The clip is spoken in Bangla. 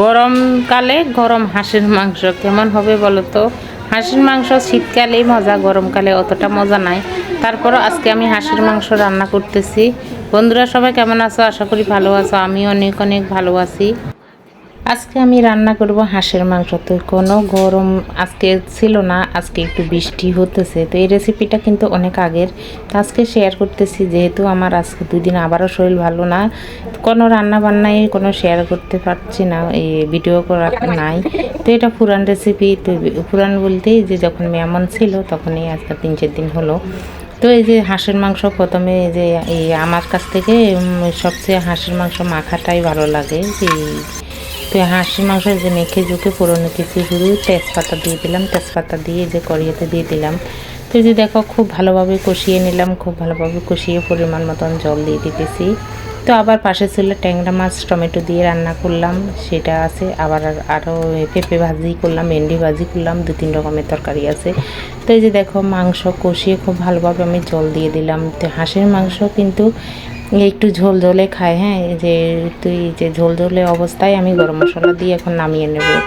গরমকালে গরম হাঁসের মাংস কেমন হবে বলো তো? হাঁসের মাংস শীতকালেই মজা, গরমকালে অতটা মজা নাই। তারপর আজকে আমি হাঁসের মাংস রান্না করতেছি। বন্ধুরা সবাই কেমন আছো? আশা করি ভালো আছো। আমি অনেক অনেক ভালো আছি। আজকে আমি রান্না করব হাঁসের মাংস। তো কোনো গরম আজকে ছিল না, আজকে একটু বৃষ্টি হতেছে। তো এই রেসিপিটা কিন্তু অনেক আগের। তো আজকে শেয়ার করতেছি, যেহেতু আমার আজকে দুই দিন আবারও শরীর ভালো না, কোনো রান্না বান্নায় কোনো শেয়ার করতে পারছি না এই ভিডিও করা নাই। তো এটা পুরান রেসিপি তো পুরান বলতেই যে যখন মেমন ছিল, তখনই আজকে তিন চার দিন হলো। তো এই যে হাঁসের মাংস প্রথমে যে, এই আমার কাছ থেকে সবচেয়ে হাঁসের মাংস মাখাটাই ভালো লাগে। এই তো হাঁসি মাংস যে মেখে ঝুঁকে পুরনো কিছু শুধু তেজপাতা দিয়ে দিলাম, তেজপাতা দিয়ে যে কড়িয়াতে দিয়ে দিলাম তো যে দেখো খুব ভালোভাবে কষিয়ে নিলাম, খুব ভালোভাবে কষিয়ে পরিমাণ মতন জল দিয়ে দিতেছি। তো আবার পাশে ছিল ট্যাংরা মাছ, টমেটো দিয়ে রান্না করলাম, সেটা আছে। আবার আর- আরও পেঁপে ভাজি করলাম, ভেন্ডি ভাজি করলাম, দু তিন রকমের তরকারি আছে। তো এই যে দেখো, মাংস কষিয়ে খুব ভালোভাবে আমি জল দিয়ে দিলাম। তো হাঁসের মাংস কিন্তু একটু ঝোল ঝোলে খায় হ্যাঁ? যে তুই যে ঝোল ঝোলে অবস্থায় আমি গরম মশলা দিয়ে এখন নামিয়ে নেব।